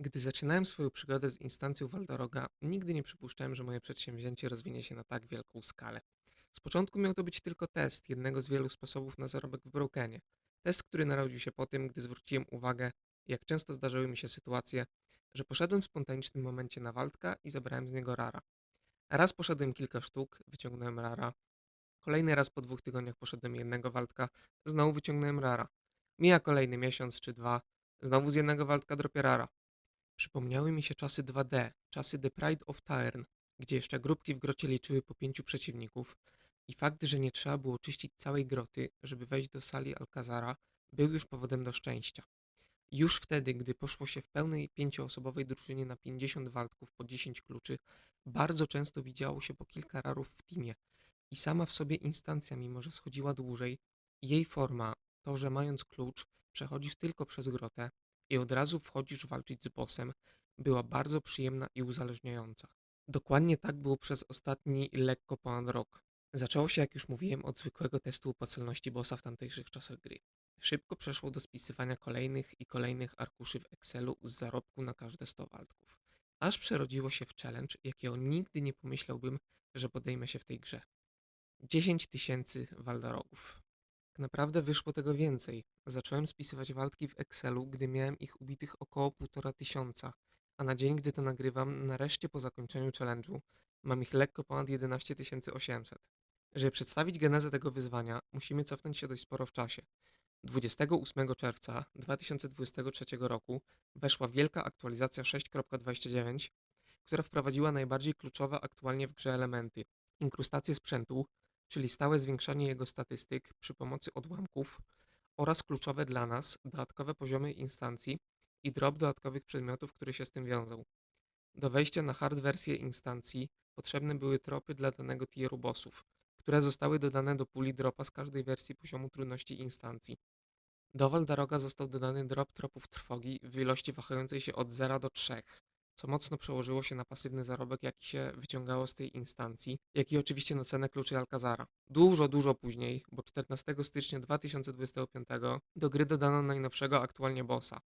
Gdy zaczynałem swoją przygodę z instancją Waldoroga, nigdy nie przypuszczałem, że moje przedsięwzięcie rozwinie się na tak wielką skalę. Z początku miał to być tylko test jednego z wielu sposobów na zarobek w Brokenie. Test, który narodził się po tym, gdy zwróciłem uwagę, jak często zdarzały mi się sytuacje, że poszedłem w spontanicznym momencie na Waldka i zabrałem z niego rara. Raz poszedłem kilka sztuk, wyciągnąłem rara. Kolejny raz po dwóch tygodniach poszedłem jednego Waldka, znowu wyciągnąłem rara. Mija kolejny miesiąc czy dwa, znowu z jednego Waldka dropię rara. Przypomniały mi się czasy 2D, czasy The Pride of Taern, gdzie jeszcze grupki w grocie liczyły po pięciu przeciwników i fakt, że nie trzeba było czyścić całej groty, żeby wejść do sali Alcazara, był już powodem do szczęścia. Już wtedy, gdy poszło się w pełnej pięcioosobowej drużynie na 50 waltków po 10 kluczy, bardzo często widziało się po kilka rarów w teamie i sama w sobie instancja, mimo że schodziła dłużej, jej forma, to, że mając klucz, przechodzisz tylko przez grotę, i od razu wchodzisz walczyć z bossem, była bardzo przyjemna i uzależniająca. Dokładnie tak było przez ostatni lekko ponad rok. Zaczęło się, jak już mówiłem, od zwykłego testu upłacalności bossa w tamtejszych czasach gry. Szybko przeszło do spisywania kolejnych i kolejnych arkuszy w Excelu z zarobku na każde 100 waltków. Aż przerodziło się w challenge, jakiego nigdy nie pomyślałbym, że podejmę się w tej grze. 10 tysięcy waldarogów. Tak naprawdę wyszło tego więcej. Zacząłem spisywać walki w Excelu, gdy miałem ich ubitych około półtora tysiąca, a na dzień, gdy to nagrywam, nareszcie po zakończeniu challenge'u, mam ich lekko ponad 11 800. Żeby przedstawić genezę tego wyzwania, musimy cofnąć się dość sporo w czasie. 28 czerwca 2023 roku weszła wielka aktualizacja 6.29, która wprowadziła najbardziej kluczowe aktualnie w grze elementy. Inkrustację sprzętu, czyli stałe zwiększanie jego statystyk przy pomocy odłamków oraz kluczowe dla nas dodatkowe poziomy instancji i drop dodatkowych przedmiotów, które się z tym wiążą. Do wejścia na hard wersję instancji potrzebne były tropy dla danego tieru bossów, które zostały dodane do puli dropa z każdej wersji poziomu trudności instancji. Do Waldaroga został dodany drop tropów trwogi w ilości wahającej się od 0 do 3, co mocno przełożyło się na pasywny zarobek, jaki się wyciągało z tej instancji, jak i oczywiście na cenę kluczy Alcazara. Dużo, dużo później, bo 14 stycznia 2025 do gry dodano najnowszego aktualnie bossa,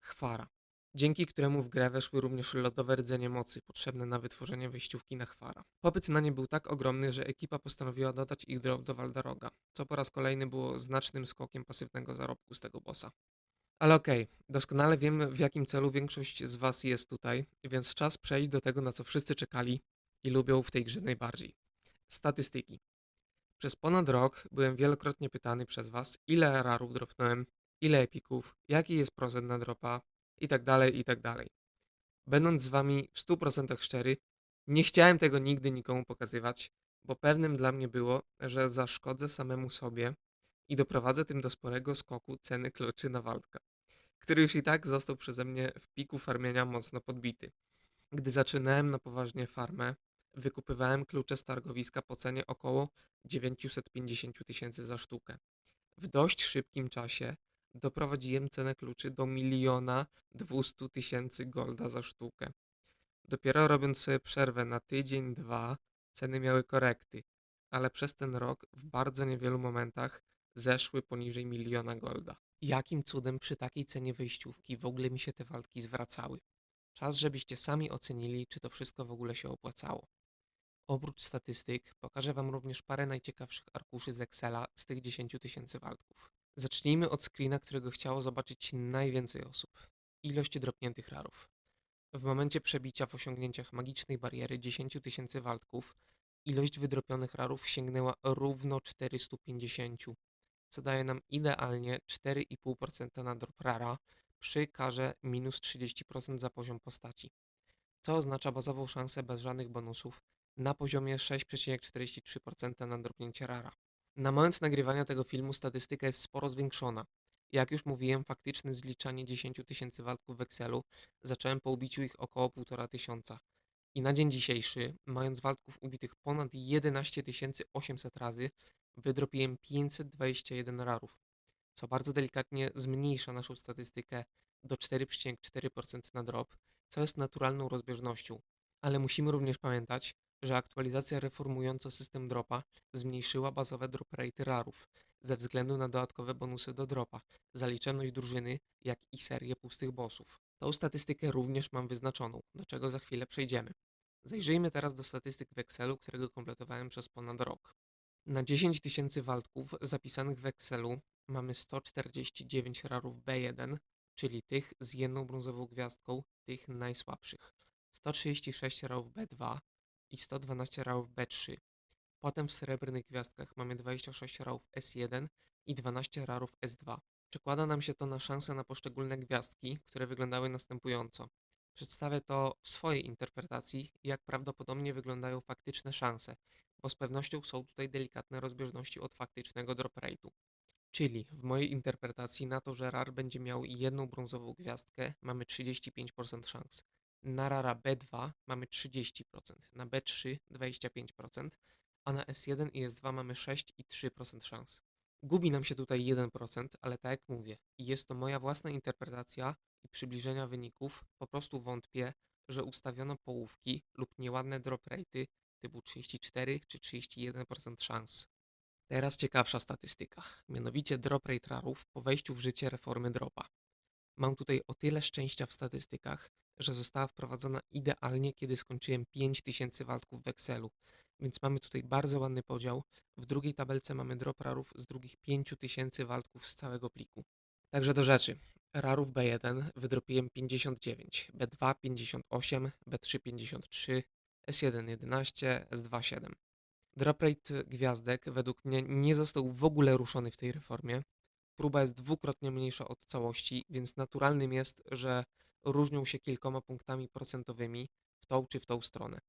Chwara, dzięki któremu w grę weszły również lodowe rdzenie mocy potrzebne na wytworzenie wejściówki na Chwara. Popyt na nie był tak ogromny, że ekipa postanowiła dodać ich drop do Waldaroga, co po raz kolejny było znacznym skokiem pasywnego zarobku z tego bossa. Ale okej, doskonale wiem w jakim celu większość z Was jest tutaj, więc czas przejść do tego, na co wszyscy czekali i lubią w tej grze najbardziej. Statystyki. Przez ponad rok byłem wielokrotnie pytany przez Was, ile rarów dropnąłem, ile epików, jaki jest procent na dropa i tak dalej, i tak. Będąc z Wami w 100% szczery, nie chciałem tego nigdy nikomu pokazywać, bo pewnym dla mnie było, że zaszkodzę samemu sobie i doprowadzę tym do sporego skoku ceny kluczy na Waldka który już i tak został przeze mnie w piku farmienia mocno podbity. Gdy zaczynałem na poważnie farmę, wykupywałem klucze z targowiska po cenie około 950 tysięcy za sztukę. W dość szybkim czasie doprowadziłem cenę kluczy do miliona 200 tysięcy golda za sztukę. Dopiero robiąc sobie przerwę na tydzień, dwa, ceny miały korekty, ale przez ten rok w bardzo niewielu momentach zeszły poniżej miliona golda. Jakim cudem przy takiej cenie wejściówki w ogóle mi się te walki zwracały? Czas, żebyście sami ocenili, czy to wszystko w ogóle się opłacało. Oprócz statystyk, pokażę Wam również parę najciekawszych arkuszy z Excela z tych 10 tysięcy walków. Zacznijmy od screena, którego chciało zobaczyć najwięcej osób. Ilość dropniętych rarów. W momencie przebicia w osiągnięciach magicznej bariery 10 tysięcy waltków, ilość wydropionych rarów sięgnęła równo 450 co daje nam idealnie 4,5% na drop rara przy karze minus 30% za poziom postaci, co oznacza bazową szansę bez żadnych bonusów na poziomie 6,43% na dropnięcie rara. Na moment nagrywania tego filmu statystyka jest sporo zwiększona. Jak już mówiłem, faktyczne zliczanie 10 tysięcy walków w Excelu zacząłem po ubiciu ich około 1,5 tysiąca. I na dzień dzisiejszy, mając walków ubitych ponad 11 800 razy, wydropiłem 521 rarów, co bardzo delikatnie zmniejsza naszą statystykę do 4,4% na drop, co jest naturalną rozbieżnością. Ale musimy również pamiętać, że aktualizacja reformująca system dropa zmniejszyła bazowe drop rate rarów ze względu na dodatkowe bonusy do dropa, zaliczalność drużyny, jak i serię pustych bossów. Tą statystykę również mam wyznaczoną, do czego za chwilę przejdziemy. Zajrzyjmy teraz do statystyk w Excelu, którego kompletowałem przez ponad rok. Na 10 tysięcy waldków zapisanych w Excelu mamy 149 rarów B1, czyli tych z jedną brązową gwiazdką, tych najsłabszych. 136 rarów B2 i 112 rarów B3. Potem w srebrnych gwiazdkach mamy 26 rarów S1 i 12 rarów S2. Przekłada nam się to na szanse na poszczególne gwiazdki, które wyglądały następująco. Przedstawię to w swojej interpretacji, jak prawdopodobnie wyglądają faktyczne szanse, bo z pewnością są tutaj delikatne rozbieżności od faktycznego drop rate'u. Czyli w mojej interpretacji na to, że RAR będzie miał jedną brązową gwiazdkę, mamy 35% szans. Na RARa B2 mamy 30%, na B3 25%, a na S1 i S2 mamy 6 i 3% szans. Gubi nam się tutaj 1%, ale tak jak mówię, jest to moja własna interpretacja i przybliżenia wyników, po prostu wątpię, że ustawiono połówki lub nieładne drop rate'y typu 34 czy 31% szans. Teraz ciekawsza statystyka, mianowicie drop rate rarów po wejściu w życie reformy dropa. Mam tutaj o tyle szczęścia w statystykach, że została wprowadzona idealnie, kiedy skończyłem 5000 waltków w Excelu, więc mamy tutaj bardzo ładny podział. W drugiej tabelce mamy drop rarów z drugich 5000 waltków z całego pliku. Także do rzeczy. Rarów B1 wydropiłem 59, B2 58, B3 53, S1 11, S2 7. Drop rate gwiazdek według mnie nie został w ogóle ruszony w tej reformie. Próba jest dwukrotnie mniejsza od całości, więc naturalnym jest, że różnią się kilkoma punktami procentowymi w tą czy w tą stronę.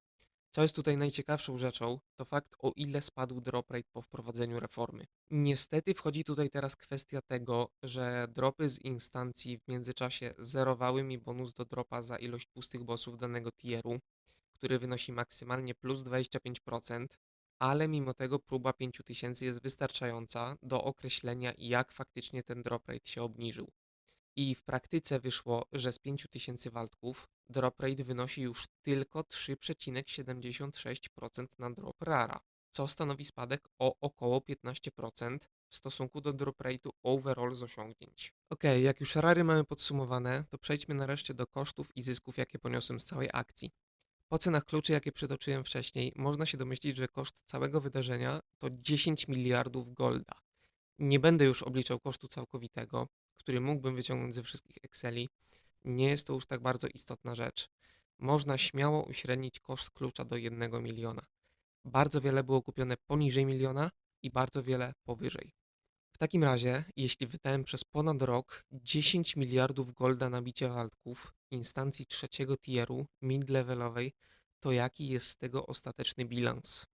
Co jest tutaj najciekawszą rzeczą, to fakt o ile spadł drop rate po wprowadzeniu reformy. Niestety wchodzi tutaj teraz kwestia tego, że dropy z instancji w międzyczasie zerowały mi bonus do dropa za ilość pustych bossów danego tieru, który wynosi maksymalnie plus 25%, ale mimo tego próba 5000 jest wystarczająca do określenia jak faktycznie ten drop rate się obniżył. I w praktyce wyszło, że z 5000 waltków drop rate wynosi już tylko 3,76% na drop rara, co stanowi spadek o około 15% w stosunku do drop rate'u overall z osiągnięć. Ok, jak już rary mamy podsumowane, to przejdźmy nareszcie do kosztów i zysków, jakie poniosłem z całej akcji. Po cenach kluczy, jakie przytoczyłem wcześniej, można się domyślić, że koszt całego wydarzenia to 10 miliardów golda. Nie będę już obliczał kosztu całkowitego, który mógłbym wyciągnąć ze wszystkich Exceli. Nie jest to już tak bardzo istotna rzecz. Można śmiało uśrednić koszt klucza do 1 miliona. Bardzo wiele było kupione poniżej miliona i bardzo wiele powyżej. W takim razie, jeśli wydałem przez ponad rok 10 miliardów golda na bicie waltków instancji trzeciego tieru mid-levelowej, to jaki jest z tego ostateczny bilans?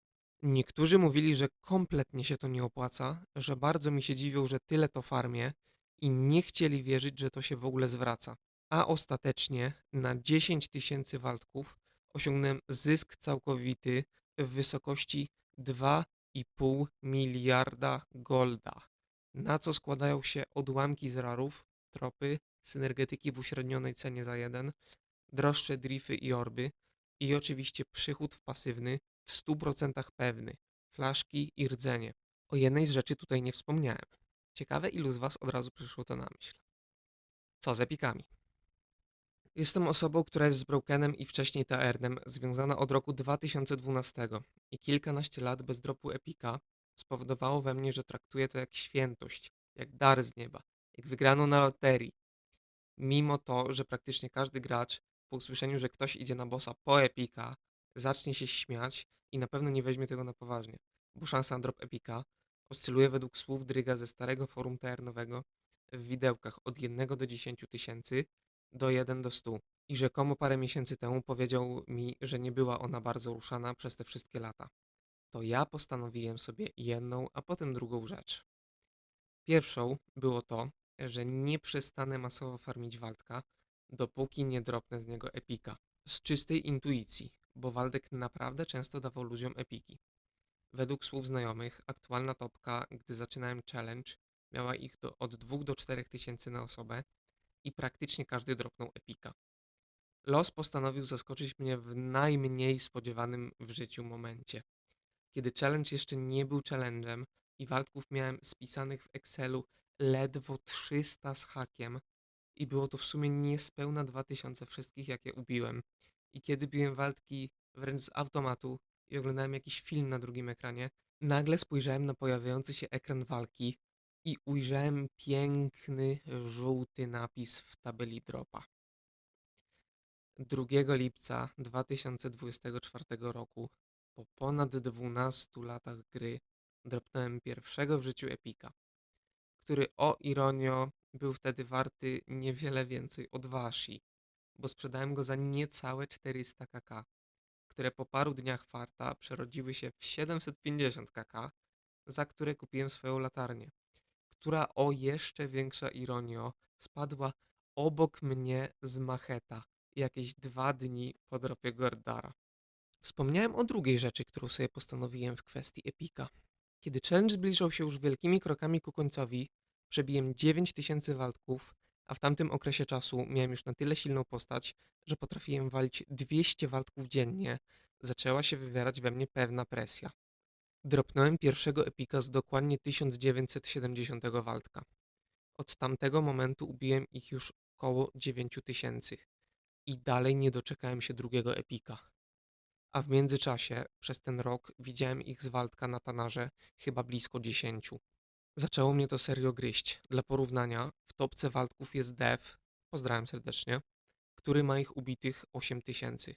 Niektórzy mówili, że kompletnie się to nie opłaca, że bardzo mi się dziwią, że tyle to farmię i nie chcieli wierzyć, że to się w ogóle zwraca. A ostatecznie na 10 tysięcy waltków osiągnąłem zysk całkowity w wysokości 2,5 miliarda golda na co składają się odłamki z rarów, tropy, synergetyki w uśrednionej cenie za jeden, droższe drify i orby i oczywiście przychód w pasywny w 100% pewny, flaszki i rdzenie. O jednej z rzeczy tutaj nie wspomniałem. Ciekawe ilu z Was od razu przyszło to na myśl. Co z epikami? Jestem osobą, która jest z Brokenem i wcześniej TRnem związana od roku 2012 i kilkanaście lat bez dropu epika spowodowało we mnie, że traktuję to jak świętość, jak dar z nieba, jak wygraną na loterii. Mimo to, że praktycznie każdy gracz po usłyszeniu, że ktoś idzie na bossa po epika, zacznie się śmiać i na pewno nie weźmie tego na poważnie, bo szansa na drop epika oscyluje według słów Dryga ze starego forum TR-nowego w widełkach od 1 do 10 tysięcy do 1 do 100 i rzekomo parę miesięcy temu powiedział mi, że nie była ona bardzo ruszana przez te wszystkie lata to ja postanowiłem sobie jedną, a potem drugą rzecz. Pierwszą było to, że nie przestanę masowo farmić Waldka, dopóki nie dropnę z niego epika. Z czystej intuicji, bo Waldek naprawdę często dawał ludziom epiki. Według słów znajomych, aktualna topka, gdy zaczynałem challenge, miała ich do, od 2 do 4 tysięcy na osobę i praktycznie każdy dropnął epika. Los postanowił zaskoczyć mnie w najmniej spodziewanym w życiu momencie kiedy challenge jeszcze nie był challenge'em i waltków miałem spisanych w Excelu ledwo 300 z hakiem i było to w sumie niespełna 2000 wszystkich, jakie ubiłem. I kiedy biłem walki wręcz z automatu i oglądałem jakiś film na drugim ekranie, nagle spojrzałem na pojawiający się ekran walki i ujrzałem piękny, żółty napis w tabeli dropa. 2 lipca 2024 roku, po ponad 12 latach gry, dropnąłem pierwszego w życiu epika, który o ironio był wtedy warty niewiele więcej od Washi, bo sprzedałem go za niecałe 400 kk, które po paru dniach farta przerodziły się w 750 kk, za które kupiłem swoją latarnię, która o jeszcze większa ironio spadła obok mnie z macheta jakieś dwa dni po dropie Gordara. Wspomniałem o drugiej rzeczy, którą sobie postanowiłem w kwestii Epika. Kiedy challenge zbliżał się już wielkimi krokami ku końcowi, przebiłem 9000 waltków, a w tamtym okresie czasu miałem już na tyle silną postać, że potrafiłem walić 200 waltków dziennie, zaczęła się wywierać we mnie pewna presja. Dropnąłem pierwszego epika z dokładnie 1970 waltka. Od tamtego momentu ubiłem ich już około 9000 i dalej nie doczekałem się drugiego epika. A w międzyczasie, przez ten rok, widziałem ich z Waldka na Tanarze chyba blisko 10. Zaczęło mnie to serio gryźć. Dla porównania, w topce Waldków jest Dev, pozdrawiam serdecznie, który ma ich ubitych 8000.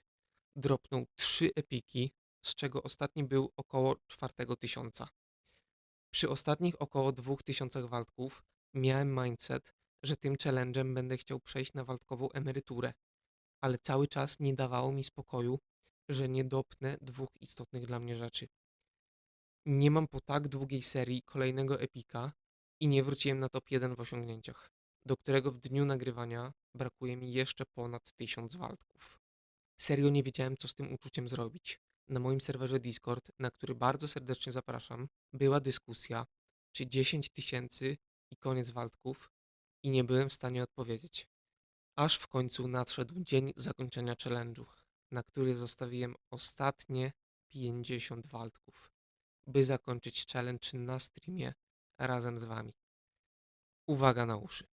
Dropnął 3 epiki, z czego ostatni był około 4000. Przy ostatnich około 2000 Waldków miałem mindset, że tym challenge'em będę chciał przejść na waldkową emeryturę, ale cały czas nie dawało mi spokoju, że nie dopnę dwóch istotnych dla mnie rzeczy. Nie mam po tak długiej serii kolejnego epika i nie wróciłem na top 1 w osiągnięciach, do którego w dniu nagrywania brakuje mi jeszcze ponad 1000 waltków. Serio nie wiedziałem, co z tym uczuciem zrobić. Na moim serwerze Discord, na który bardzo serdecznie zapraszam, była dyskusja, czy 10 tysięcy i koniec waltków, i nie byłem w stanie odpowiedzieć. Aż w końcu nadszedł dzień zakończenia challenge'u, na który zostawiłem ostatnie 50 waltków, by zakończyć challenge na streamie razem z wami. Uwaga na uszy.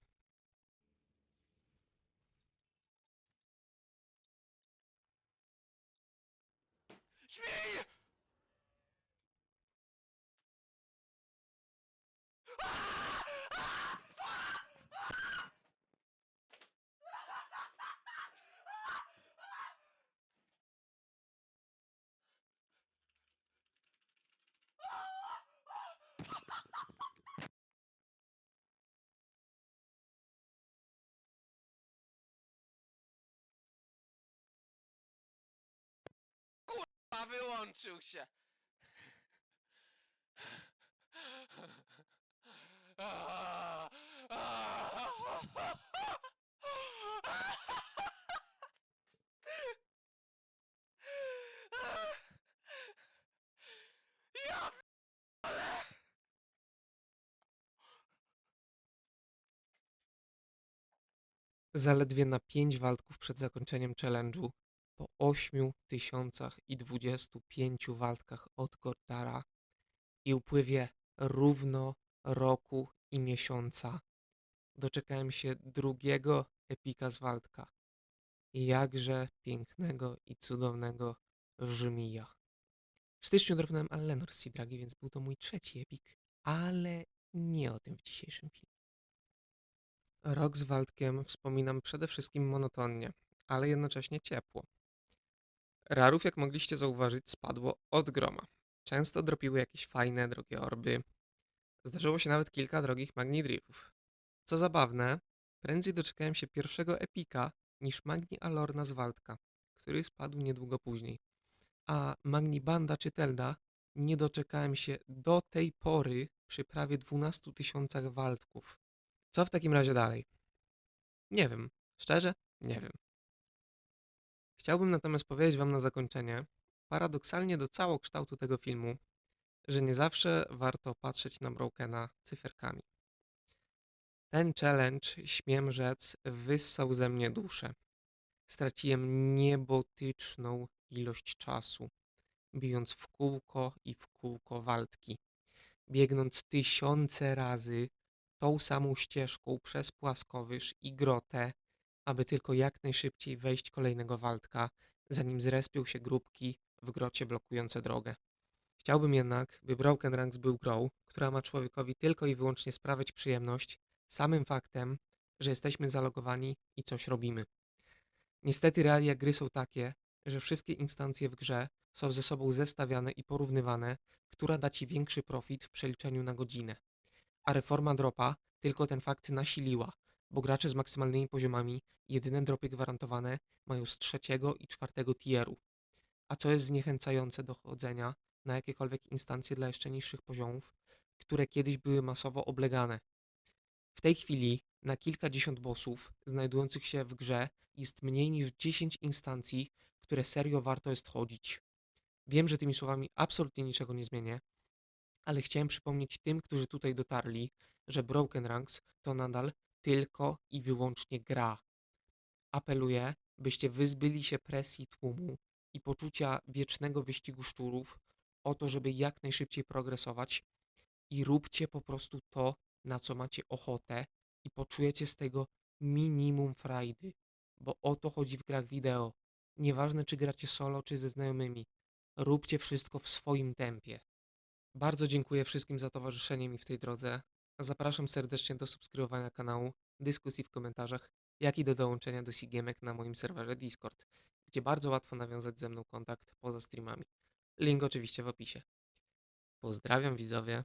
Wyłączył się. Ja Zaledwie na 5 waltków przed zakończeniem challenge'u, po 8025 waltkach od Gordara i upływie równo roku i miesiąca, doczekałem się drugiego epika z Waldka. Jakże pięknego i cudownego Żmija. W styczniu dropnąłem Allenor Sidragi, więc był to mój trzeci epik, ale nie o tym w dzisiejszym filmie. Rok z Waldkiem wspominam przede wszystkim monotonnie, ale jednocześnie ciepło. Rarów, jak mogliście zauważyć, spadło od groma. Często dropiły jakieś fajne, drogie orby. Zdarzyło się nawet kilka drogich Magni Dripów. Co zabawne, prędzej doczekałem się pierwszego epika niż Magni Alorna z Waldka, który spadł niedługo później. A Magni Banda czy Telda nie doczekałem się do tej pory przy prawie 12 tysiącach Waldków. Co w takim razie dalej? Nie wiem. Szczerze? Nie wiem. Chciałbym natomiast powiedzieć Wam na zakończenie, paradoksalnie do całokształtu tego filmu, że nie zawsze warto patrzeć na Brokena cyferkami. Ten challenge, śmiem rzec, wyssał ze mnie duszę. Straciłem niebotyczną ilość czasu, bijąc w kółko i w kółko waltki, biegnąc tysiące razy tą samą ścieżką przez płaskowyż i grotę, aby tylko jak najszybciej wejść kolejnego Waldka, zanim zrespią się grupki w grocie blokujące drogę. Chciałbym jednak, by Broken Ranks był grą, która ma człowiekowi tylko i wyłącznie sprawiać przyjemność samym faktem, że jesteśmy zalogowani i coś robimy. Niestety realia gry są takie, że wszystkie instancje w grze są ze sobą zestawiane i porównywane, która da ci większy profit w przeliczeniu na godzinę. A reforma dropa tylko ten fakt nasiliła, bo gracze z maksymalnymi poziomami jedyne dropy gwarantowane mają z trzeciego i czwartego tieru. A co jest zniechęcające do chodzenia na jakiekolwiek instancje dla jeszcze niższych poziomów, które kiedyś były masowo oblegane. W tej chwili na kilkadziesiąt bossów znajdujących się w grze jest mniej niż 10 instancji, które serio warto jest chodzić. Wiem, że tymi słowami absolutnie niczego nie zmienię, ale chciałem przypomnieć tym, którzy tutaj dotarli, że Broken Ranks to nadal tylko i wyłącznie gra. Apeluję, byście wyzbyli się presji tłumu i poczucia wiecznego wyścigu szczurów o to, żeby jak najszybciej progresować i róbcie po prostu to, na co macie ochotę i poczujecie z tego minimum frajdy, bo o to chodzi w grach wideo. Nieważne, czy gracie solo, czy ze znajomymi. Róbcie wszystko w swoim tempie. Bardzo dziękuję wszystkim za towarzyszenie mi w tej drodze. Zapraszam serdecznie do subskrybowania kanału, dyskusji w komentarzach, jak i do dołączenia do Sigiemek na moim serwerze Discord, gdzie bardzo łatwo nawiązać ze mną kontakt poza streamami. Link oczywiście w opisie. Pozdrawiam widzowie.